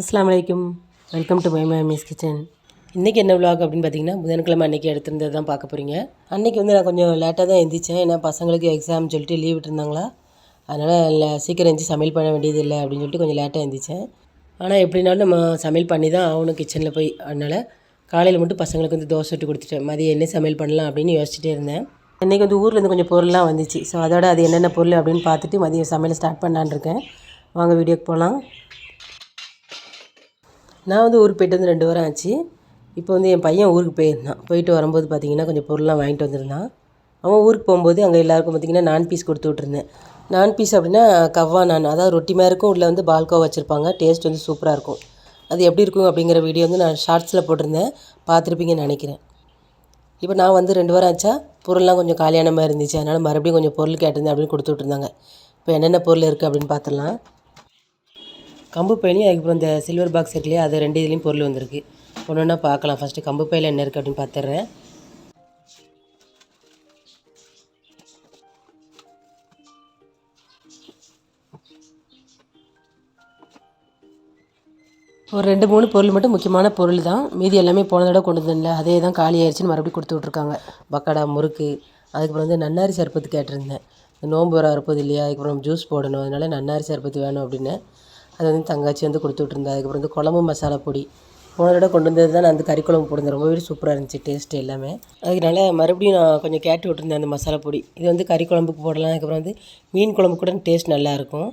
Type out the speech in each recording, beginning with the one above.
அஸ்லாம் வலைக்கும் welcome to my miss kitchen. இன்றைக்கி என்ன விளாக் அப்படின்னு பார்த்தீங்கன்னா புதன்கிழமை அன்றைக்கி எடுத்திருந்தது தான் பார்க்க போகிறீங்க அன்றைக்கி வந்து நான் கொஞ்சம் லேட்டாக தான் எழுந்திரிச்சேன் ஏன்னா பசங்களுக்கு எக்ஸாம் சொல்லிட்டு லீவ் விட்டுருந்தாங்களா. அதனால் சீக்கிரம் எழுந்துச்சி சமையல் பண்ண வேண்டியது இல்லை அப்படின்னு சொல்லிட்டு கொஞ்சம் லேட்டாக எழுந்திரிச்சேன் ஆனால் எப்படினாலும் நம்ம சமையல் பண்ணி தான் ஆகணும் கிச்சனில் போய். அதனால் காலையில் மட்டும் பசங்களுக்கு வந்து தோசை விட்டு கொடுத்துட்டேன். மதியம் என்ன சமையல் பண்ணலாம் அப்படின்னு யோசிச்சுட்டே இருந்தேன். இன்றைக்கி வந்து ஊர்லேருந்து கொஞ்சம் பொருள்லாம் வந்துச்சு. ஸோ அதோட அது என்னென்ன பொருள் அப்படின்னு பார்த்துட்டு மதியம் சமையல் ஸ்டார்ட் பண்ணலான்னு இருக்கேன். வாங்க வீடியோக்கு போகலாம் நான் வந்து ஊருக்கு போயிட்டு வந்து ரெண்டு வாரம் ஆச்சு. இப்போ வந்து என் பையன் ஊருக்கு போயிருந்தான். போயிட்டு வரும்போது பார்த்தீங்கன்னா கொஞ்சம் பொருள்லாம் வாங்கிட்டு வந்திருந்தான். அவன் ஊருக்கு போகும்போது அங்கே எல்லாருக்கும் பார்த்தீங்கன்னா நான் பீஸ் கொடுத்து விட்ருந்தேன் நான் பீஸ் அப்படின்னா கவ்வா நான் அதாவது ரொட்டி மாதிரி இருக்கும். உள்ளே வந்து பால்கோவா வச்சுருப்பாங்க. டேஸ்ட் வந்து சூப்பராக இருக்கும். அது எப்படி இருக்கும் அப்படிங்கிற வீடியோ வந்து நான் ஷார்ட்ஸில் போட்டிருந்தேன். பார்த்துருப்பீங்கன்னு நினைக்கிறேன். இப்போ நான் வந்து ரெண்டு வாரம் ஆச்சா பொருள்லாம் கொஞ்சம் காலியான மாதிரி இருந்துச்சு. அதனால் மறுபடியும் கொஞ்சம் பொருள் கேட்டிருந்தேன் அப்படின்னு கொடுத்து விட்ருந்தாங்க இப்போ என்னென்ன பொருள் இருக்குது அப்படின்னு பார்த்துடலாம். கம்பு பையிலையும் அதுக்கப்புறம் இந்த சில்வர் பாக்ஸ் இருக்குல்லையே அது ரெண்டு இதுலேயும் பொருள் வந்திருக்கு. ஒன்று ஒன்றா பார்க்கலாம். ஃபஸ்ட்டு கம்பு பையில் என்ன இருக்குது அப்படின்னு பார்த்துட்றேன் ஒரு ரெண்டு மூணு பொருள் மட்டும் முக்கியமான பொருள் தான். மீதி எல்லாமே போன தடவை கொண்டு வந்ததில்ல அதே தான் காலி ஆயிடுச்சுன்னு மறுபடியும் கொடுத்து விட்ருக்காங்க பக்கடா முறுக்கு அதுக்கப்புறம் வந்து நன்னாரி சர்பத்து கேட்டிருந்தேன். நோம்பு நோன்பு வர வரப்போது இல்லையா? அதுக்கப்புறம் ஜூஸ் போடணும். அதனால நன்னாரி சர்பத்து வேணும் அப்படின்னு. அது வந்து தங்காச்சி வந்து கொடுத்து அதுக்கப்புறம் வந்து குழம்பு மசாலா பொடி. போன தடவை கொண்டு வந்தது தான் நான் அந்த கறி குழம்பு போட்டிருந்தேன். ரொம்பவே சூப்பராக இருந்துச்சு டேஸ்ட்டு எல்லாமே. அதனால மறுபடியும் நான் கொஞ்சம் கேட்டு விட்டுருந்தேன் அந்த மசாலா பொடி. இது வந்து கறி குழம்புக்கு போடலாம். அதுக்கப்புறம் வந்து மீன் குழம்பு கூட டேஸ்ட் நல்லாயிருக்கும்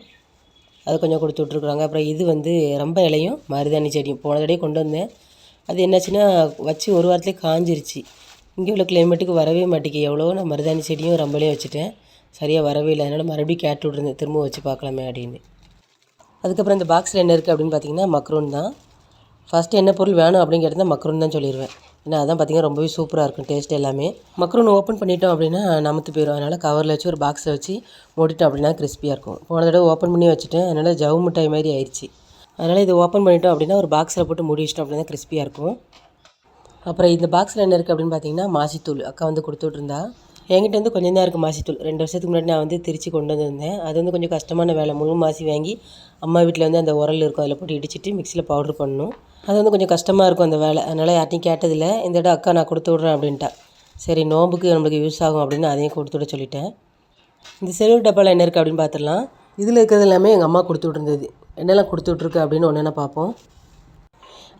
அது கொஞ்சம் கொடுத்து விட்ருக்குறாங்க அப்புறம் இது வந்து ரொம்ப இலையும் மருதாணி செடியும். போன தடவை கொண்டு வந்தேன். அது என்னாச்சுன்னா வச்சு ஒரு வாரத்துலேயே காஞ்சிருச்சு. இங்கே உள்ள கிளைமேட்டுக்கு வரவே மாட்டேங்கு எவ்வளோ நான் மருதாணி செடியும் ரம்பலையும் வச்சுட்டேன். சரியாக வரவே இல்லை. அதனால் மறுபடியும் கேட்டு விட்ருந்தேன் திரும்ப வச்சு பார்க்கலாமே அப்படின்னு. அதுக்கப்புறம் இந்த பாக்ஸில் என்ன இருக்குது அப்படின்னு பார்த்தீங்கன்னா மக்ரூன் தான். ஃபஸ்ட்டு என்ன பொருள் வேணும் அப்படின்னு கேட்டால் மக்ரூன் தான் சொல்லிடுவேன் ஏன்னா அதான் பார்த்தீங்கன்னா ரொம்பவே சூப்பராக இருக்கும் டேஸ்ட் எல்லாமே. மக்ரூன் ஓப்பன் பண்ணிட்டோம் அப்படின்னா நமத்து போயிடும் அதனால் கவரில் வச்சு ஒரு பாக்ஸில் வச்சு மூடிட்டோம் அப்படின்னா கிறிஸ்பியாக இருக்கும். போன தடவை ஓப்பன் பண்ணி வச்சுட்டேன். அதனால் ஜவு மிட்டாய் மாதிரி ஆயிடுச்சு. அதனால் இது ஓப்பன் பண்ணிட்டோம் அப்படின்னா ஒரு பாக்ஸில் போட்டு மூடி வச்சிட்டோம் அப்படின்னா கிறிஸ்பியாக இருக்கும். அப்புறம் இந்த பாக்ஸில் என்ன இருக்குது அப்படின்னு பார்த்தீங்கன்னா மாசித்தூள். அக்கா வந்து கொடுத்துட்ருந்தா என்கிட்ட வந்து கொஞ்சம் தான் இருக்குது மாசித்தூள் ரெண்டு வருஷத்துக்கு முன்னாடி நான் வந்து திருச்சி கொண்டு வந்திருந்தேன். அது வந்து கொஞ்சம் கஷ்டமான வேலை. முழு மாசி வாங்கி அம்மா வீட்டில் வந்து அந்த உரல் இருக்கும். அதில் போட்டு இடிச்சிட்டு மிக்சியில் பவுட்ரு பண்ணணும். அது வந்து கொஞ்சம் கஷ்டமாக இருக்கும் அந்த வேலை. அதனால் யார்ட்டையும் கேட்டதில்லை. இந்த இடம் அக்கா நான் கொடுத்து விட்றேன் அப்படின்ட்டா. சரி நோம்புக்கு நம்மளுக்கு யூஸ் ஆகும் அப்படின்னு அதையும் கொடுத்து விட சொல்லிட்டேன். இந்த செல்வர் டப்பாவில் என்ன இருக்குது அப்படின்னு பார்த்துடலாம். இதில் இருக்கிறது எல்லாமே எங்கள் அம்மா கொடுத்து விட்ருந்தது என்னெல்லாம் கொடுத்து விட்ருக்கு அப்படின்னு ஒன்று பார்ப்போம்.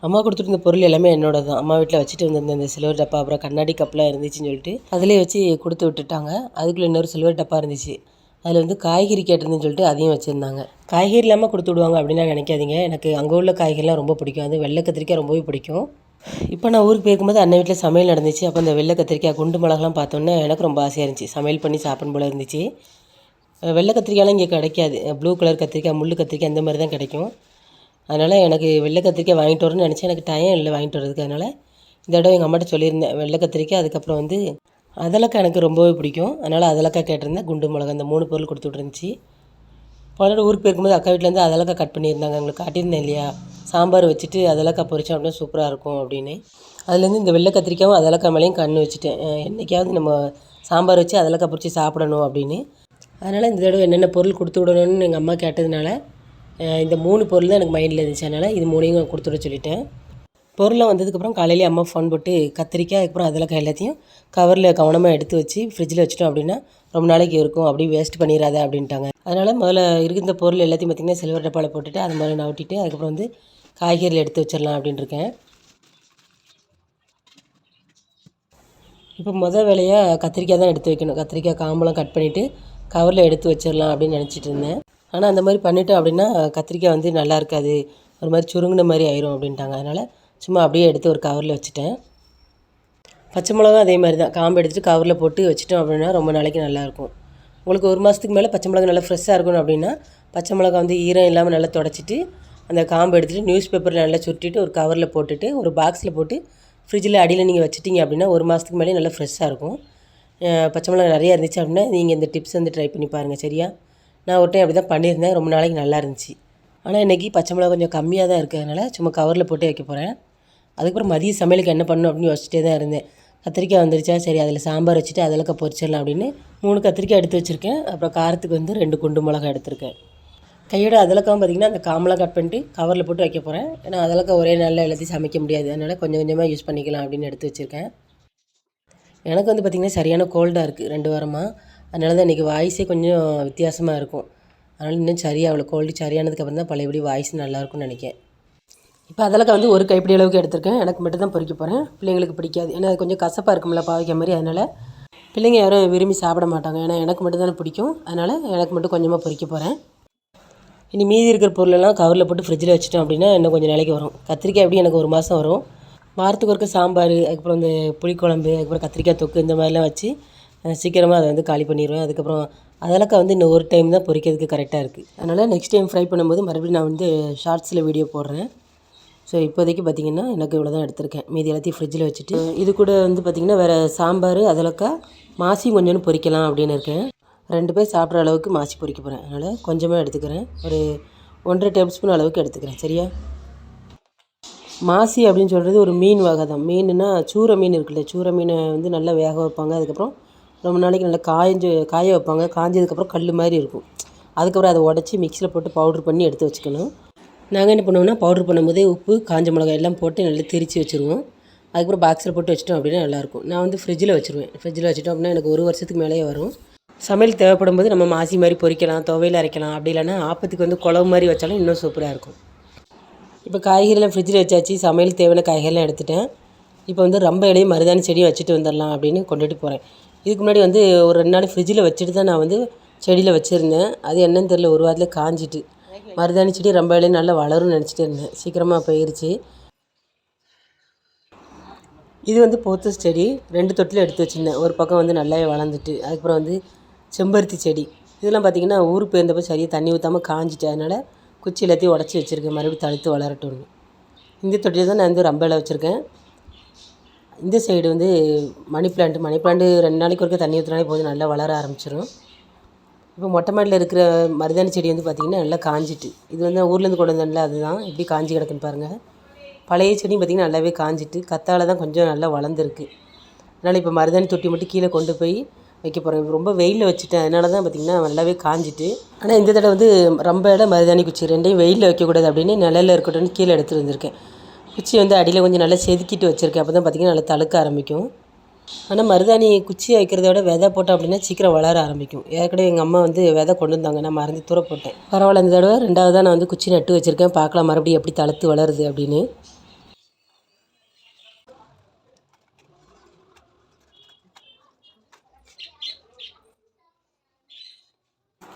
அம்மா கொடுத்துட்டு பொருள் எல்லாமே என்னோட தான் அம்மா வீட்டில் வச்சுட்டு வந்திருந்த இந்த சில்வர் டப்பா அப்புறம் கண்ணாடி கப்லாம் இருந்துச்சுன்னு சொல்லிட்டு அதிலே வச்சு கொடுத்து விட்டுட்டாங்க. அதுக்குள்ளே இன்னொரு சில்வர் டப்பா இருந்துச்சு. அதில் வந்து காய்கறி கேட்டிருந்தேன்னு சொல்லிட்டு அதையும் வச்சுருந்தாங்க. காய்கறி இல்லாமல் கொடுத்து விடுவாங்க அப்படின்லாம் நினைக்காதீங்க. எனக்கு அங்கே உள்ள காய்கறிலாம் ரொம்ப பிடிக்கும். அது வெள்ளை கத்திரிக்காய் ரொம்பவே பிடிக்கும். இப்போ நான் ஊருக்கு போயிருக்கும்போது அண்ணன் வீட்டில் சமையல் நடந்துச்சு. அப்போ அந்த வெள்ளை கத்திரிக்காய் குண்டு மிளகாலாம் பார்த்தோன்னே எனக்கு ரொம்ப ஆசையாக இருந்துச்சு. சமையல் பண்ணி சாப்பிடும் போல இருந்துச்சு. வெள்ளை கத்திரிக்காய்லாம் இங்கே கிடைக்காது. ப்ளூ கலர் கத்திரிக்காய் முள் கத்திரிக்காய் அந்த மாதிரி தான் கிடைக்கும். அதனால் எனக்கு வெள்ளை கத்திரிக்காய் வாங்கிட்டு வரணும்னு நினச்சேன். எனக்கு டைம் இல்லை வாங்கிட்டு வரதுக்கு அதனால் இந்த தடவை எங்கள் அம்மாட்ட சொல்லியிருந்தேன் வெள்ளை கத்திரிக்காய் அதுக்கப்புறம் வந்து அதலக்காய் எனக்கு ரொம்பவே பிடிக்கும். அதனால் அதலக்காய் கேட்டிருந்தேன் குண்டு மிளகா இந்த மூணு பொருள் கொடுத்து விட்ருந்துச்சி போன ஊருக்கு போயிருக்கும்போது அக்கா வீட்டிலேருந்து அதலக்காய் கட் பண்ணியிருந்தாங்க. எங்களுக்கு காட்டியிருந்தேன் இல்லையா? சாம்பார் வச்சுட்டு அதலக்காய் பொரிச்சோம் அப்படின்னா சூப்பராக இருக்கும் அப்படின்னு. அதுலேருந்து இந்த வெள்ளை கத்திரிக்காயும் அதலக்காய் மேலேயும் கண் வச்சுட்டேன். என்றைக்காவது நம்ம சாம்பார் வச்சு அதலக்காய் பொரிச்சு சாப்பிடணும் அப்படின்னு. அதனால் இந்த தடவை என்னென்ன பொருள் கொடுத்து விடணும்னு எங்கள் அம்மா கேட்டதுனால இந்த மூணு பொருள் தான் எனக்கு மைண்டில் இருந்துச்சு. அதனால் இது மூணையும் கொடுத்துட சொல்லிட்டேன். பொருளாக வந்ததுக்கப்புறம் காலையிலே அம்மா ஃபோன் போட்டு கத்திரிக்காய் அதுக்கப்புறம் அதெல்லாம் எல்லாத்தையும் கவரில் கவனமாக எடுத்து வச்சு ஃப்ரிட்ஜில் வச்சுட்டோம் அப்படின்னா ரொம்ப நாளைக்கு இருக்கும். அப்படி வேஸ்ட் பண்ணிடாத அப்படின்ட்டாங்க. அதனால் முதல்ல இருக்கிற பொருள் எல்லாத்தையும் பார்த்திங்கன்னா சில்வர் டப்பாவில் போட்டுட்டு அது மாதிரி நவட்டிட்டு அதுக்கப்புறம் வந்து காய்கறியில் எடுத்து வச்சிடலாம் அப்படின்னு இருக்கேன் இப்போ மொதல் வேலையாக கத்திரிக்காய் தான் எடுத்து வைக்கணும். கத்திரிக்காய் காம்பெல்லாம் கட் பண்ணிவிட்டு கவரில் எடுத்து வச்சிடலாம் அப்படின்னு நினச்சிட்டு இருந்தேன். ஆனால் அந்த மாதிரி பண்ணிட்டோம் அப்படின்னா கத்திரிக்காய் வந்து நல்லா இருக்காது. ஒரு மாதிரி சுருங்கின மாதிரி ஆயிரும் அப்படின்ட்டாங்க. அதனால் சும்மா அப்படியே எடுத்து ஒரு கவரில் வச்சுட்டேன். பச்சை மிளகா அதே மாதிரி தான். காம்பு எடுத்துகிட்டு கவரில் போட்டு வச்சுட்டோம் அப்படின்னா ரொம்ப நாளைக்கு நல்லாயிருக்கும் உங்களுக்கு ஒரு மாதத்துக்கு மேலே பச்சை மிளகா நல்லா ஃப்ரெஷ்ஷாக இருக்கணும் அப்படின்னா பச்சை மிளகா வந்து ஈரம் இல்லாமல் நல்லா தொடச்சிட்டு அந்த காம்பு எடுத்துகிட்டு நியூஸ் பேப்பரில் நல்லா சுட்டிட்டு ஒரு கவரில் போட்டுட்டு ஒரு பாக்ஸில் போட்டு ஃப்ரிட்ஜில் அடியில் நீங்கள் வச்சிட்டிங்க அப்படின்னா ஒரு மாதத்துக்கு மேலே நல்லா ஃப்ரெஷ்ஷாக இருக்கும். பச்சை மிளகா நிறையா இருந்துச்சு அப்படின்னா நீங்கள் இந்த டிப்ஸ் வந்து ட்ரை பண்ணி பாருங்கள் சரியா? நான் ஒரு டைம் அப்படி தான் பண்ணியிருந்தேன். ரொம்ப நாளைக்கு நல்லா இருந்துச்சு. ஆனால் இன்றைக்கி பச்சை மிளகா கொஞ்சம் கம்மியாக தான் இருக்கிறதுனால சும்மா கவரில் போட்டு வைக்க போகிறேன் அதுக்கப்புறம் மதிய சமையலுக்கு என்ன பண்ணணும் அப்படின்னு யோசிச்சிட்டே தான் இருந்தேன். கத்திரிக்காய் வந்துருச்சா? சரி அதில் சாம்பார் வச்சுட்டு அதிலக்க பொரிச்சிடலாம் அப்படின்னு மூணு கத்திரிக்காய் எடுத்து வச்சுருக்கேன். அப்புறம் காரத்துக்கு வந்து ரெண்டு குண்டு மிளகா எடுத்திருக்கேன். கையோட அதிலக்காவும் பார்த்திங்கன்னா அந்த காமலாக கட் பண்ணிட்டு கவரில் போட்டு வைக்க போகிறேன் ஏன்னா அதலக்கா ஒரே நாளில் எல்லாத்தையும் சமைக்க முடியாது. அதனால் கொஞ்சம் கொஞ்சமாக யூஸ் பண்ணிக்கலாம் அப்படின்னு எடுத்து வச்சுருக்கேன். எனக்கு வந்து பார்த்திங்கன்னா சரியான கோல்டாக இருக்குது ரெண்டு வாரமாக அதனால தான் இன்றைக்கி வாய்ஸே கொஞ்சம் வித்தியாசமாக இருக்கும். அதனால் இன்னும் சரியாக அவ்வளோ கோல்டு சரியானதுக்கப்புறம் தான் பழையபடி வாய்ஸ் நல்லாயிருக்கும்னு நினைக்கிறேன். இப்போ அதெல்லாம் வந்து ஒரு கைப்பிடி அளவுக்கு எடுத்திருக்கேன். எனக்கு மட்டும் தான் பொறிக்க போகிறேன் பிள்ளைங்களுக்கு பிடிக்காது. ஏன்னா அது கொஞ்சம் கசப்பாக இருக்கும்ல பாதிக்க மாதிரி. அதனால் பிள்ளைங்க யாரும் விரும்பி சாப்பிட மாட்டாங்க. ஏன்னா எனக்கு மட்டும் தானே பிடிக்கும். அதனால் எனக்கு மட்டும் கொஞ்சமாக பொறிக்க போகிறேன் இனி மீதி இருக்கிற பொருளெல்லாம் கவரில் போட்டு ஃப்ரிட்ஜில் வச்சுட்டோம் அப்படின்னா இன்னும் கொஞ்சம் நாளைக்கு வரும். கத்திரிக்காய் எப்படி? எனக்கு ஒரு மாதம் வரும். வாரத்துக்கு ஒருக்க சாம்பார் அதுக்கப்புறம் இந்த புளிக்குழம்பு அதுக்கப்புறம் கத்திரிக்காய் தொக்கு இந்த மாதிரிலாம் வச்சு சீக்கிரமாக அதை வந்து காலி பண்ணிடுவேன் அதுக்கப்புறம் அதெல்லாம் வந்து இன்னும் ஒரு டைம் தான் பொரிக்கிறதுக்கு கரெக்டாக இருக்குது அதனால் நெக்ஸ்ட் டைம் ஃப்ரை பண்ணும்போது மறுபடியும் நான் வந்து ஷார்ட்ஸில் வீடியோ போடுறேன். ஸோ இப்போதைக்கு பார்த்திங்கன்னா எனக்கு இவ்வளோ தான் எடுத்திருக்கேன். மீதி எல்லாத்தையும் ஃப்ரிட்ஜில் வச்சுட்டு இது கூட வந்து பார்த்திங்கன்னா வேறு சாம்பார் அதலக்கா மாசியும் கொஞ்சோண்டு பொரிக்கலாம் அப்படின்னு இருக்கேன். ரெண்டு பேர் சாப்பிட்ற அளவுக்கு மாசி பொரிக்க போகிறேன் அதனால் கொஞ்சமாக எடுத்துக்கிறேன். ஒரு ஒன்றரை டேபிள் ஸ்பூன் அளவுக்கு எடுத்துக்கிறேன். சரியா? மாசி அப்படின்னு சொல்கிறது ஒரு மீன் வகை தான். மீனுன்னா சூற மீன் இருக்குல்ல சூரை மீனை வந்து நல்லா வேக வைப்பாங்க. அதுக்கப்புறம் ரொம்ப நாளைக்கு நல்லா காய்ஞ்சு காய வைப்பாங்க. காஞ்சதுக்கப்புறம் கல் மாதிரி இருக்கும். அதுக்கப்புறம் அதை உடச்சி மிக்சியில் போட்டு பவுட்ரு பண்ணி எடுத்து வச்சுக்கணும். நாங்கள் என்ன பண்ணுவோம்னா பவுட்ரு பண்ணும்போதே உப்பு காஞ்ச மிளகாய் எல்லாம் போட்டு நல்லா திரித்து வச்சுருவோம். அதுக்கப்புறம் பாக்ஸில் போட்டு வச்சிட்டோம் அப்படின்னா நல்லாயிருக்கும் நான் வந்து ஃப்ரிட்ஜில் வச்சுருவேன். ஃப்ரிட்ஜில் வச்சுட்டோம் அப்படின்னா எனக்கு ஒரு வருஷத்துக்கு மேலேயே வரும். சமையல் தேவைப்படும் போது நம்ம மாசி மாதிரி பொரிக்கலாம் துவையில் அரைக்கலாம். அப்படி இல்லைன்னா ஆப்பத்துக்கு வந்து குழம்பு மாதிரி வச்சாலும் இன்னும் சூப்பராக இருக்கும். இப்போ காய்கறிலாம் ஃப்ரிட்ஜில் வச்சாச்சு. சமையல் தேவையான காய்கறிலாம் எடுத்துட்டேன். இப்போ வந்து ரொம்ப இலையும் மருதாணி செடியும் வச்சுட்டு வந்துடலாம் அப்படின்னு கொண்டுட்டு போகிறேன் இதுக்கு முன்னாடி வந்து ஒரு ரெண்டு நாள் ஃப்ரிட்ஜில் வச்சுட்டு தான் நான் வந்து செடியில் வச்சுருந்தேன். அது என்னன்னு தெரியல ஒரு வாரத்தில் காஞ்சிட்டு. மருதாணி செடி ரொம்ப இலையும் நல்லா வளரும்னு நினச்சிட்டு இருந்தேன். சீக்கிரமாக போயிருச்சு. இது வந்து போத்தஸ் செடி. ரெண்டு தொட்டில் எடுத்து வச்சுருந்தேன். ஒரு பக்கம் வந்து நல்லாவே வளர்ந்துட்டு அதுக்கப்புறம் வந்து செம்பருத்தி செடி. இதெல்லாம் பார்த்திங்கன்னா ஊருக்கு போயிருந்தப்போ சரியாக தண்ணி ஊற்றாமல் காஞ்சிட்டு அதனால் குச்சி எல்லாத்தையும் உடச்சி வச்சுருக்கேன். மறுபடியும் தழுத்து வளரட்டும்னு. இந்த தொட்டியில் தான் நான் வந்து ரம்பையில் வச்சுருக்கேன். இந்த சைடு வந்து மணி பிளான்ட் மணி பிளான்ட் ரெண்டு நாளைக்கு ஒருக்க தண்ணி ஊற்றினாலே போதும் நல்லா வளர ஆரம்பிச்சிடும் இப்போ மொட்டை மாடியில் இருக்கிற மருதாணி செடி வந்து பார்த்திங்கன்னா நல்லா காஞ்சிட்டு இது வந்து ஊர்லேருந்து கொண்டு வந்தேன்ல அதுதான். எப்படி காஞ்சி கிடக்குன்னு பாருங்கள் பழைய செடியும் பார்த்திங்கன்னா நல்லாவே காஞ்சிட்டு கத்தாழை தான் கொஞ்சம் நல்லா வளர்ந்துருக்கு. அதனால் இப்போ மருதாணி தொட்டி மட்டும் கீழே கொண்டு போய் வைக்க போகிறேன் ரொம்ப வெயிலில் வச்சுட்டேன் அதனால தான் பார்த்திங்கன்னா நல்லாவே காஞ்சிட்டு. ஆனால் இந்த தடவை வந்து ரொம்ப இடம் மருதாணி குச்சி ரெண்டையும் வெயிலில் வைக்கக்கூடாது அப்படின்னு நிலையில் இருக்கட்டும்னு கீழே எடுத்துகிட்டு வந்திருக்கேன். குச்சி வந்து அடியில் கொஞ்சம் நல்லா செதுக்கிட்டு வச்சுருக்கேன். அப்போ தான் பார்த்திங்கன்னா நல்லா தழுக்க ஆரம்பிக்கும். ஆனால் மருதாணி குச்சி வைக்கிறத விட விதை போட்டோம் அப்படின்னா சீக்கிரம் வளர ஆரம்பிக்கும். ஏற்கனவே எங்கள் அம்மா வந்து விதை கொண்டு வந்தாங்க. நான் மறந்து தூர போட்டேன். பரவாயில்ல இந்த தடவை ரெண்டாவது நான் வந்து குச்சி நட்டு வச்சுருக்கேன். பார்க்கலாம் மறுபடியும் எப்படி தளர்த்து வளருது அப்படின்னு.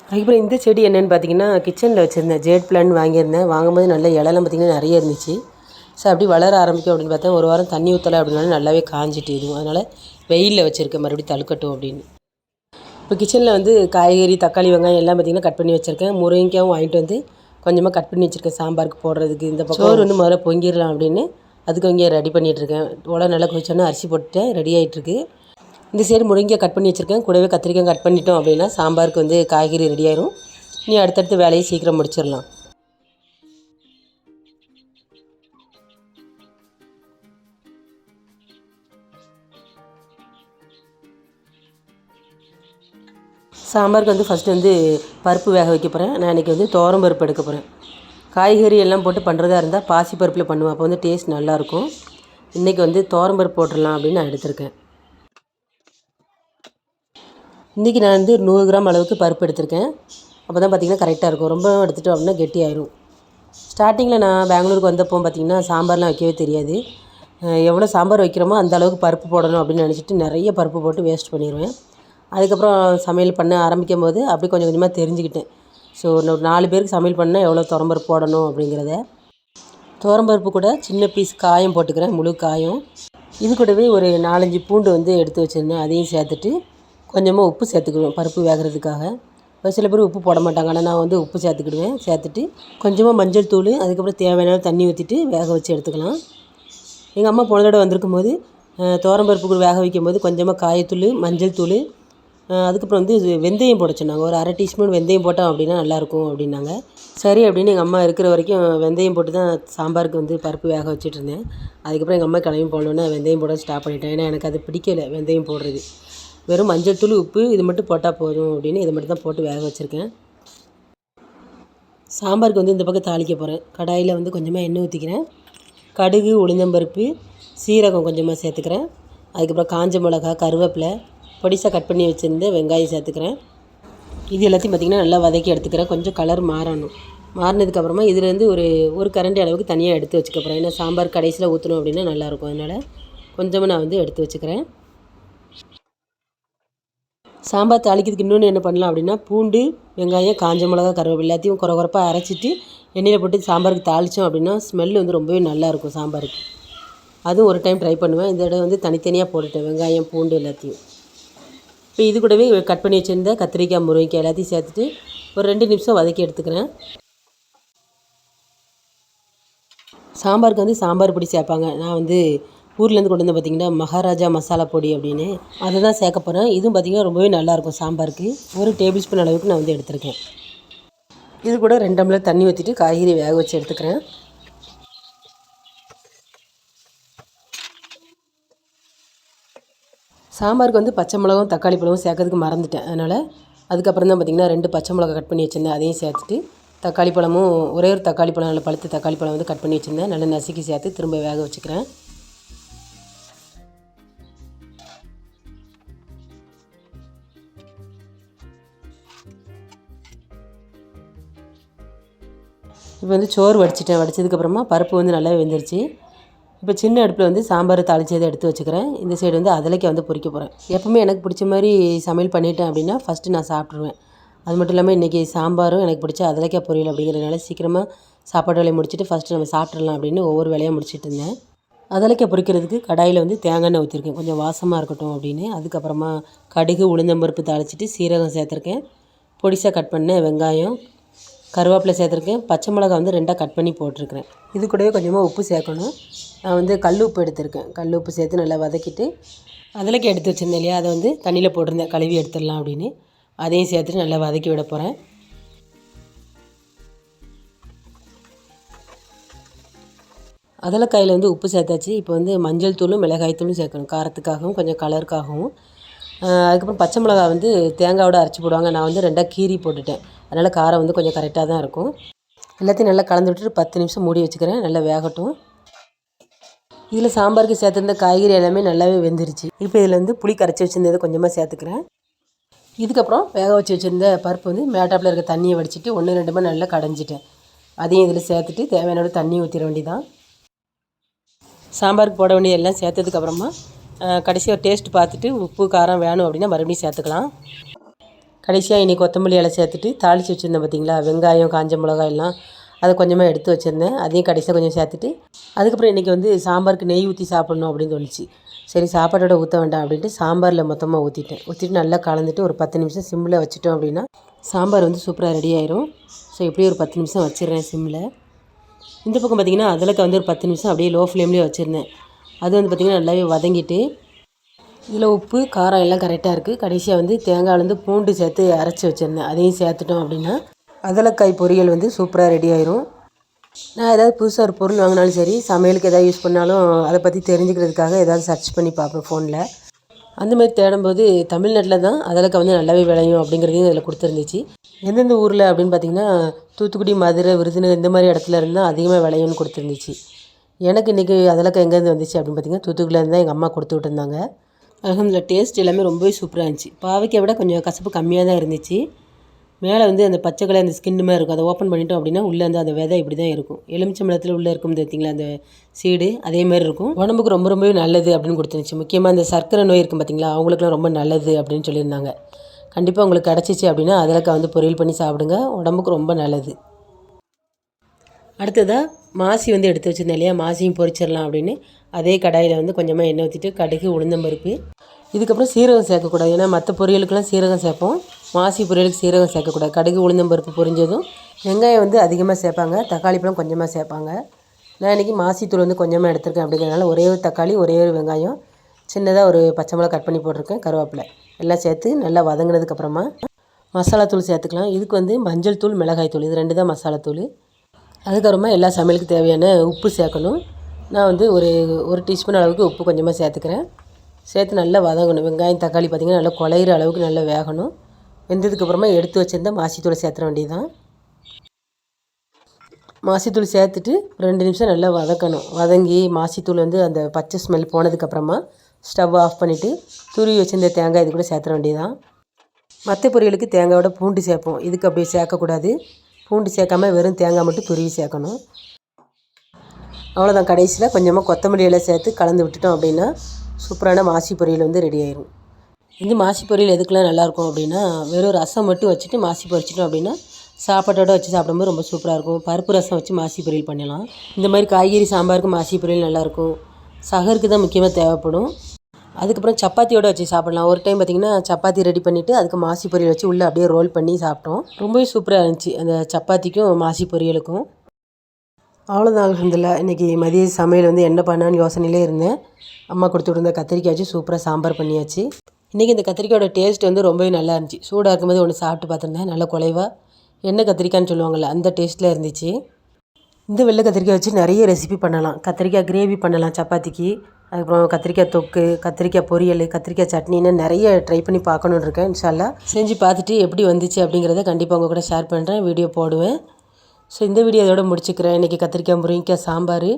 அதுக்கப்புறம் இந்த செடி என்னென்னு பார்த்தீங்கன்னா கிச்சனில் வச்சுருந்தேன் ஜேட் பிளான் வாங்கியிருந்தேன். வாங்கும்போது நல்ல இலெல்லாம் பார்த்திங்கன்னா நிறைய இருந்துச்சு. ஸோ அப்படி வளர ஆரம்பிக்கும் அப்படின்னு பார்த்தா ஒரு வாரம் தண்ணி ஊற்றலை அப்படின்னாலும் நல்லாவே காஞ்சிட்டு இதுவும் அதனால் வெயிலில் வச்சுருக்கேன் மறுபடியும் தழுக்கட்டும் அப்படின்னு. இப்போ கிச்சனில் வந்து காய்கறி தக்காளி வெங்காயம் எல்லாம் பார்த்திங்கன்னா கட் பண்ணி வச்சுருக்கேன். முருங்கைக்காவும் வாங்கிட்டு வந்து கொஞ்சமாக கட் பண்ணி வச்சுருக்கேன். சாம்பாருக்கு போடுறதுக்கு இந்த பக்கம். சோறு வந்து முதல்ல பொங்கிடலாம் அப்படின்னு. அதுக்கு இங்கே ரெடி பண்ணிகிட்ருக்கேன் உடனே நல்லா கொதிச்சோன்னா அரிசி போட்டுட்டேன். ரெடி ஆகிட்டுருக்கு இந்த சைடு முருங்கைக்காய் கட் பண்ணி வச்சுருக்கேன். கூடவே கத்திரிக்காய் கட் பண்ணிட்டோம் அப்படின்னா சாம்பாருக்கு வந்து காய்கறி ரெடி ஆயிரும். நீ அடுத்தடுத்து வேலையை சீக்கிரம் முடிச்சிடலாம். சாம்பாருக்கு வந்து ஃபஸ்ட்டு வந்து பருப்பு வேக வைக்க போகிறேன் நான் இன்றைக்கி வந்து துவரம் பருப்பு எடுக்க போகிறேன் காய்கறி எல்லாம் போட்டு பண்ணுறதா இருந்தால் பாசி பருப்பில் பண்ணுவேன். அப்போ வந்து டேஸ்ட் நல்லாயிருக்கும் இன்றைக்கி வந்து துவரம் பருப்பு போட்டுடலாம் அப்படின்னு நான் எடுத்திருக்கேன். இன்றைக்கி நான் வந்து நூறு கிராம் அளவுக்கு பருப்பு எடுத்திருக்கேன். அப்போ தான் பார்த்திங்கன்னா கரெக்டாக இருக்கும். ரொம்ப எடுத்துட்டோம் அப்படின்னா கெட்டியாயிரும் ஸ்டார்டிங்கில் நான் பெங்களூருக்கு வந்தப்போ பார்த்திங்கன்னா சாம்பார்லாம் வைக்கவே தெரியாது. எவ்வளோ சாம்பார் வைக்கிறோமோ அந்த அளவுக்கு பருப்பு போடணும் அப்படின்னு நினச்சிட்டு நிறைய பருப்பு போட்டு வேஸ்ட் பண்ணிடுவேன் அதுக்கப்புறம் சமையல் பண்ண ஆரம்பிக்கும் போது அப்படி கொஞ்சம் கொஞ்சமாக தெரிஞ்சுக்கிட்டேன் ஸோ ஒரு நாலு பேருக்கு சமையல் பண்ணால் எவ்வளோ துவரம்பருப்பு போடணும் அப்படிங்கிறத. துவரம்பருப்பு கூட சின்ன பீஸ் காயம் போட்டுக்கிறேன் முழு காயம். இது கூடவே ஒரு நாலஞ்சு பூண்டு வந்து எடுத்து வச்சுருந்தேன். அதையும் சேர்த்துட்டு கொஞ்சமாக உப்பு சேர்த்துக்குவேன் பருப்பு வேகிறதுக்காக. ஒரு சில பேர் உப்பு போட மாட்டாங்க ஆனால் நான் வந்து உப்பு சேர்த்துக்கிடுவேன். சேர்த்துட்டு கொஞ்சமாக மஞ்சள் தூள் அதுக்கப்புறம் தேவையான தண்ணி ஊற்றிட்டு வேக வச்சு எடுத்துக்கலாம். எங்கள் அம்மா போன தடவை வந்திருக்கும் போது பருப்பு கூட வேக வைக்கும் போது கொஞ்சமாக காயத்தூள் மஞ்சள் தூள் அதுக்கப்புறம் வந்து இது வெந்தயம் போட சொன்னாங்க. ஒரு அரை டீஸ்பூன் வெந்தயம் போட்டோம் அப்படின்னா நல்லாயிருக்கும் அப்படின்னாங்க. சரி அப்படின்னு எங்கள் அம்மா இருக்கிற வரைக்கும் வெந்தயம் போட்டு தான் சாம்பாருக்கு வந்து பருப்பு வேக வச்சுட்டு இருந்தேன் அதுக்கப்புறம் எங்கள் அம்மா கிளம்பி போனோன்னே வெந்தயம் போட ஸ்டாப் பண்ணிட்டேன். ஏன்னா எனக்கு அது பிடிக்கல வெந்தயம் போடுறது. வெறும் மஞ்சள் தூள் உப்பு இது மட்டும் போட்டால் போதும் அப்படின்னு இதை மட்டும் தான் போட்டு வேக வச்சுருக்கேன். சாம்பாருக்கு வந்து இந்த பக்கம் தாளிக்க போகிறேன் கடாயில் வந்து கொஞ்சமாக எண்ணெய் ஊற்றிக்கிறேன் கடுகு உளுந்தம்பருப்பு சீரகம் கொஞ்சமாக சேர்த்துக்கிறேன். அதுக்கப்புறம் காஞ்ச மிளகா கருவேப்பிலை பொடிசாக கட் பண்ணி வச்சுருந்து வெங்காயம் சேர்த்துக்கிறேன். இது எல்லாத்தையும் பார்த்திங்கன்னா நல்லா வதக்கி எடுத்துக்கிறேன். கொஞ்சம் கலர் மாறணும். மாறினதுக்கப்புறமா இதுலேருந்து ஒரு ஒரு கரண்டி அளவுக்கு தனியாக எடுத்து வச்சுக்க போகிறேன் ஏன்னா சாம்பார் கடைசியில் ஊற்றணும் அப்படின்னா நல்லாயிருக்கும் அதனால் கொஞ்சமாக நான் வந்து எடுத்து வச்சுக்கிறேன். சாம்பார் தாளிக்கிறதுக்கு இன்னொன்று என்ன பண்ணலாம் அப்படின்னா பூண்டு வெங்காயம் காஞ்ச மிளகா கருவேப்பிலை எல்லாத்தையும் குறை குறைப்பாக அரைச்சிட்டு எண்ணெயில் போட்டு சாம்பாருக்கு தாளித்தோம் அப்படின்னா ஸ்மெல் வந்து ரொம்பவே நல்லாயிருக்கும் சாம்பாருக்கு. அதுவும் ஒரு டைம் ட்ரை பண்ணுவேன். இந்த இடம் வந்து தனித்தனியாக போட்டுட்டேன். வெங்காயம் பூண்டு எல்லாத்தையும். இப்போ இது கூடவே கட் பண்ணி வச்சுருந்த கத்திரிக்காய் முருங்கைக்காய் எல்லாத்தையும் சேர்த்துட்டு ஒரு ரெண்டு நிமிஷம் வதக்கி எடுத்துக்கிறேன். சாம்பாருக்கு வந்து சாம்பார் பொடி சேர்ப்பாங்க. நான் வந்து ஊர்லேருந்து கொண்டு வந்து பார்த்திங்கன்னா மகாராஜா மசாலா பொடி அப்படின்னு அதை தான் சேர்க்க போகிறேன் இதுவும் பார்த்திங்கன்னா ரொம்பவே நல்லாயிருக்கும் சாம்பாருக்கு. ஒரு டேபிள் ஸ்பூன் அளவுக்கு நான் வந்து எடுத்திருக்கேன். இது கூட ரெண்டு டம்ளர் தண்ணி ஊற்றிட்டு காய்கறி வேக வச்சு எடுத்துக்கிறேன். சாம்பாருக்கு வந்து பச்சை மிளகும் தக்காளி பழமும் சேர்க்கறதுக்கு மறந்துட்டேன். அதனால் அதுக்கப்புறம் தான் பார்த்திங்கன்னா ரெண்டு பச்சை மிளகா கட் பண்ணி வச்சுருந்தேன். அதையும் சேர்த்துட்டு தக்காளி பழமும் ஒரே ஒரு தக்காளி பழம் நல்ல பழுத்த தக்காளி பழம் வந்து கட் பண்ணி வச்சுருந்தேன். நல்லா நசுக்கி சேர்த்து திரும்ப வேக வச்சுக்கிறேன். இப்போ வந்து சோறு வடிச்சிட்டேன். வடித்ததுக்கப்புறமா பருப்பு வந்து நல்லா வெந்துருச்சு. இப்போ சின்ன அடுப்பில் வந்து சாம்பார் தாளிச்சதை எடுத்து வச்சுக்கிறேன். இந்த சைடு வந்து அதலைக்காய் வந்து பொறிக்க போகிறேன் எப்பவுமே எனக்கு பிடிச்ச மாதிரி சமையல் பண்ணிட்டேன் அப்படின்னா ஃபஸ்ட்டு நான் சாப்பிட்ருவேன் அது மட்டும் இல்லாமல் இன்றைக்கி சாம்பாரும் எனக்கு பிடிச்ச அதலைக்காய் பொரியல் அப்படிங்கிறதுனால சீக்கிரமாக சாப்பாடு வேலையை முடிச்சுட்டு ஃபஸ்ட்டு நம்ம சாப்பிட்றலாம் அப்படின்னு ஒவ்வொரு வேலையாக முடிச்சுட்டு இருந்தேன். அதலைக்காய் பொரிக்கிறதுக்கு கடாயில் வந்து தேங்காய் எண்ணெய் ஊற்றிருக்கேன் கொஞ்சம் வாசமாக இருக்கட்டும் அப்படின்னு. அதுக்கப்புறமா கடுகு உளுந்தம்பருப்பு தாளிச்சிட்டு சீரகம் சேர்த்துருக்கேன். பொடிசாக கட் பண்ண வெங்காயம் கருவேப்பிலை சேர்த்துருக்கேன். பச்சை மிளகா வந்து ரெண்டாக கட் பண்ணி போட்டிருக்கிறேன். இது கூடவே கொஞ்சமாக உப்பு சேர்க்கணும். நான் வந்து கல் உப்பு எடுத்திருக்கேன். கல் உப்பு சேர்த்து நல்லா வதக்கிட்டு அதலைக்கு எடுத்து வச்சுருந்தேன் இல்லையா? அதை வந்து தண்ணியில் போட்டிருந்தேன். கழுவி எடுத்துடலாம் அப்படின்னு. அதையும் சேர்த்துட்டு நல்லா வதக்கி விட போகிறேன் அதலக்காயில் வந்து உப்பு சேர்த்தாச்சு. இப்போ வந்து மஞ்சள் தூளும் மிளகாய் தூளும் சேர்க்கணும். காரத்துக்காகவும் கொஞ்சம் கலருக்காகவும். அதுக்கப்புறம் பச்சை மிளகா வந்து தேங்காயோட அரைச்சி போடுவாங்க. நான் வந்து ரெண்டாக கீரி போட்டுட்டேன். அதனால் காரம் வந்து கொஞ்சம் கரெக்டாக தான் இருக்கும். எல்லாத்தையும் நல்லா கலந்து விட்டுட்டு பத்து நிமிஷம் மூடி வச்சுக்கிறேன். நல்லா வேகட்டும். இதில் சாம்பாருக்கு சேர்த்துருந்த காய்கறி எல்லாமே நல்லாவே வெந்துருச்சு. இப்போ இதில் வந்து புளி கரைச்சி வச்சுருந்ததை கொஞ்சமாக சேர்த்துக்கிறேன். இதுக்கப்புறம் வேக வச்சு வச்சுருந்த பருப்பு வந்து மேட்டாப்பில் இருக்க தண்ணியை வடிச்சிட்டு ஒன்று ரெண்டு மணி நல்லா கடைஞ்சிட்டேன். அதையும் இதில் சேர்த்துட்டு தேவையான தண்ணி ஊற்றிட வேண்டியதான் சாம்பாருக்கு போட வேண்டிய எல்லாம் சேர்த்ததுக்கப்புறமா கடைசியாக டேஸ்ட் பார்த்துட்டு உப்பு காரம் வேணும் அப்படின்னா மறுபடியும் சேர்த்துக்கலாம். கடைசியாக இன்றைக்கி கொத்தமல்லி இலை சேர்த்துட்டு தாளித்து வச்சுருந்தேன் பார்த்தீங்களா வெங்காயம் காஞ்ச மிளகாய் எல்லாம் அதை கொஞ்சமாக எடுத்து வச்சுருந்தேன். அதையும் கடைசியாக கொஞ்சம் சேர்த்துட்டு அதுக்கப்புறம் இன்றைக்கி வந்து சாம்பாருக்கு நெய் ஊற்றி சாப்பிட்ணும் அப்படின்னு சொல்லிச்சு. சரி சாப்பாட்டோட ஊற்ற வேண்டாம் அப்படின்ட்டு சாம்பாரில் மொத்தமாக ஊற்றிட்டேன் ஊற்றிட்டு நல்லா கலந்துட்டு ஒரு பத்து நிமிஷம் சிம்மில் வச்சுட்டோம் அப்படின்னா சாம்பார் வந்து சூப்பராக ரெடி ஆயிரும். ஸோ எப்படியும் ஒரு பத்து நிமிஷம் வச்சிடுறேன் சிம்மில் இந்த பக்கம் பார்த்திங்கன்னா அதில் வந்து ஒரு பத்து நிமிஷம் அப்படியே லோ ஃப்ளேம்லேயே வச்சுருந்தேன். அது வந்து பார்த்திங்கன்னா நல்லாவே வதங்கிட்டு இதில் உப்பு காரம் எல்லாம் கரெக்டாக இருக்குது கடைசியாக வந்து தேங்காயிலேருந்து பூண்டு சேர்த்து அரைச்சி வச்சுருந்தேன். அதையும் சேர்த்துட்டோம் அப்படின்னா அதலக்காய் பொரியல் வந்து சூப்பராக ரெடி ஆயிரும். நான் ஏதாவது புதுசாக ஒரு பொருள் வாங்கினாலும் சரி சமையலுக்கு எதாவது யூஸ் பண்ணாலும் அதை பற்றி தெரிஞ்சுக்கிறதுக்காக ஏதாவது சர்ச் பண்ணி பார்ப்பேன் ஃபோனில் அந்த மாதிரி தேடும்போது தமிழ்நாட்டில் தான் அதலக்காய் வந்து நல்லாவே விளையும் அப்படிங்கிறதையும் அதில் கொடுத்துருந்துச்சு. எந்தெந்த ஊரில் அப்படின்னு பார்த்தீங்கன்னா தூத்துக்குடி மதுரை விருதுநகர் இந்த மாதிரி இடத்துல இருந்தால் அதிகமாக விளையும்னு கொடுத்துருந்துச்சு. எனக்கு இன்றைக்கி அதலக்காய் எங்கேருந்து வந்துச்சு அப்படின்னு பார்த்தீங்கன்னா தூத்துக்குடியிலேருந்து தான் எங்கள் அம்மா கொடுத்து விட்டுருந்தாங்க. அலமதுல டேஸ்ட் எல்லாமே ரொம்பவே சூப்பராக இருந்துச்சு. பாவைக்காய் விட கொஞ்சம் கசப்பு கம்மியாக தான் இருந்துச்சு. மேலே வந்து அந்த பச்சை கலர் அந்த ஸ்கின் மாதிரி இருக்கும். அதை ஓப்பன் பண்ணிட்டோம் அப்படின்னா உள்ளே வந்து அந்த விதை இப்படி தான் இருக்கும். எலுமிச்சம்பழத்தில் உள்ளே இருக்கும் பார்த்தீங்களா அந்த சீடு அதே மாதிரி இருக்கும். உடம்புக்கு ரொம்ப ரொம்பவே நல்லது அப்படின்னு கொடுத்துருந்துச்சு. முக்கியமாக அந்த சர்க்கரை நோய் இருக்கும் பார்த்தீங்களா அவங்களுக்குலாம் ரொம்ப நல்லது அப்படின்னு சொல்லியிருந்தாங்க. கண்டிப்பாக உங்களுக்கு கிடச்சிச்சு அப்படின்னா அதில் வந்து பொரியல் பண்ணி சாப்பிடுங்க. உடம்புக்கு ரொம்ப நல்லது. அடுத்ததாக மாசி வந்து எடுத்து வச்சுருந்தேன் இல்லையா மாசியும் பொரிச்சிடலாம் அப்படின்னு. அதே கடாயில் வந்து கொஞ்சமாக எண்ணெய் ஊற்றிட்டு கடுகு உளுந்தம்பருப்பு இதுக்கப்புறம் சீரகம் சேர்க்கக்கூடாது. ஏன்னா மற்ற பொரியலுக்கெல்லாம் சீரகம் சேர்ப்போம். மாசி பொரியலுக்கு சீரகம் சேர்க்கக்கூடாது. கடுகு உளுந்தம்பருப்பு பொரிஞ்சதும் வெங்காயம் வந்து அதிகமாக சேர்ப்பாங்க. தக்காளி பழம் கொஞ்சமாக சேர்ப்பாங்க. நான் இன்றைக்கி மாசித்தூள் வந்து கொஞ்சமாக எடுத்திருக்கேன் அப்படிங்கிறதுனால ஒரே ஒரு தக்காளி ஒரே ஒரு வெங்காயம். சின்னதாக ஒரு பச்சை மிளகா கட் பண்ணி போட்டிருக்கேன். கருவேப்பிலை எல்லாம் சேர்த்து நல்லா வதங்கினதுக்கப்புறமா மசாலா தூள் சேர்த்துக்கலாம். இதுக்கு வந்து மஞ்சள் தூள் மிளகாய் தூள். இது ரெண்டு தான் மசாலா தூள். அதுக்கப்புறமா எல்லா சமையலுக்கு தேவையான உப்பு சேர்க்கணும். நான் வந்து ஒரு ஒரு டீஸ்பூன் அளவுக்கு உப்பு கொஞ்சமாக சேர்த்துக்கிறேன். சேர்த்து நல்லா வதங்கணும். வெங்காயம் தக்காளி பார்த்திங்கன்னா நல்லா குழையிற அளவுக்கு நல்லா வேகணும். வெந்ததுக்கப்புறமா எடுத்து வச்சுருந்தா மாசித்தூளை சேர்த்துற வேண்டியது தான் மாசித்தூள் சேர்த்துட்டு ரெண்டு நிமிஷம் நல்லா வதக்கணும். வதங்கி மாசித்தூள் வந்து அந்த பச்சை ஸ்மெல் போனதுக்கப்புறமா ஸ்டவ் ஆஃப் பண்ணிவிட்டு துருவி வச்சுருந்த தேங்காய் இது கூட சேர்த்துற வேண்டியதான் மற்ற பொரியலுக்கு தேங்காயோட பூண்டு சேர்ப்போம். இதுக்கு அப்படியே சேர்க்கக்கூடாது. பூண்டு சேர்க்காம வெறும் தேங்காய் மட்டும் துருவி சேர்க்கணும். அவ்வளோதான் கடைசியில் கொஞ்சமாக கொத்தமல்லி இலை சேர்த்து கலந்து விட்டுட்டோம் அப்படின்னா சூப்பரான மாசி பொரியல் வந்து ரெடி ஆயிரும். இந்த மாசி பொரியல் எதுக்கெலாம் நல்லாயிருக்கும் அப்படின்னா வெறும் ரசம் மட்டும் வச்சுட்டு மாசி பொரிச்சிட்டோம் அப்படின்னா சாப்பாட்டோட வச்சு சாப்பிடும்போது ரொம்ப சூப்பராக இருக்கும். பருப்பு ரசம் வச்சு மாசி பொரியல் பண்ணலாம். இந்த மாதிரி காய்கறி சாம்பாருக்கு மாசி பொரியல் நல்லாயிருக்கும் சகருக்கு தான் முக்கியமாக தேவைப்படும். அதுக்கப்புறம் சப்பாத்தியோடு வச்சு சாப்பிட்லாம். ஒரு டைம் பார்த்திங்கன்னா சப்பாத்தி ரெடி பண்ணிவிட்டு அதுக்கு மாசி பொரியல் வச்சு உள்ளே அப்படியே ரோல் பண்ணி சாப்பிட்டோம். ரொம்பவே சூப்பராக இருந்துச்சு அந்த சப்பாத்திக்கும் மாசி பொரியலுக்கும். அவ்வளோதான் அலமதுல்லா இன்றைக்கி மதிய சமையல் வந்து என்ன பண்ணான்னு யோசனையிலே இருந்தேன். அம்மா கொடுத்து விட்ருந்த கத்திரிக்காய் வச்சு சூப்பராக சாம்பார் பண்ணியாச்சு. இன்றைக்கி இந்த கத்திரிக்காயோட டேஸ்ட் வந்து ரொம்பவே நல்லா இருந்துச்சு. சூடாக இருக்கும்போது ஒன்று சாப்பிட்டு பார்த்துருந்தேன் நல்ல குலைவாக என்ன கத்திரிக்காய்னு சொல்லுவாங்கள்ல அந்த டேஸ்ட்டில் இருந்துச்சு. இந்த வெள்ளை கத்திரிக்காய் வச்சு நிறைய ரெசிபி பண்ணலாம். கத்திரிக்காய் கிரேவி பண்ணலாம் சப்பாத்திக்கு. அதுக்கப்புறம் கத்திரிக்காய் தொக்கு கத்திரிக்காய் பொரியல் கத்திரிக்காய் சட்னின்னு நிறைய ட்ரை பண்ணி பார்க்கணுன்னு இருக்கேன் இன்ஷால்லா செஞ்சு பார்த்துட்டு எப்படி வந்துச்சு அப்படிங்கிறத கண்டிப்பாக உங்கள் கூட ஷேர் பண்ணுறேன் வீடியோ போடுவேன். ஸோ இந்த வீடியோ இதோட முடிச்சுக்கிறேன். இன்றைக்கி கத்திரிக்காய் முருங்கைக்காய் சாம்பார்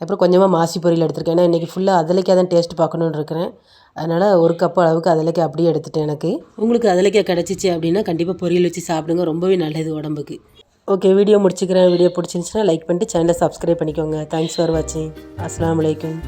அப்புறம் கொஞ்சமாக மாசி பொரியல் எடுத்திருக்கேன். ஏன்னா இன்றைக்கி ஃபுல்லாக அதலைக்காய் தான் டேஸ்ட் பார்க்கணுன்னு இருக்கிறேன். அதனால் ஒரு கப் அளவுக்கு அதிலக்கே அப்படியே எடுத்துட்டேன் எனக்கு. உங்களுக்கு அதலைக்காய் கிடச்சிச்சு அப்படின்னா கண்டிப்பாக பொரியல் வச்சு சாப்பிடுங்க. ரொம்பவே நல்லது உடம்புக்கு. ஓகே வீடியோ முடிச்சுக்கிறேன். வீடியோ பிடிச்சிருந்துச்சுன்னா லைக் பண்ணிட்டு சேனலை சப்ஸ்கிரைப் பண்ணிக்கோங்க. தேங்க்ஸ் ஃபார் வாட்சிங் அஸ்லாம் வலைக்கம்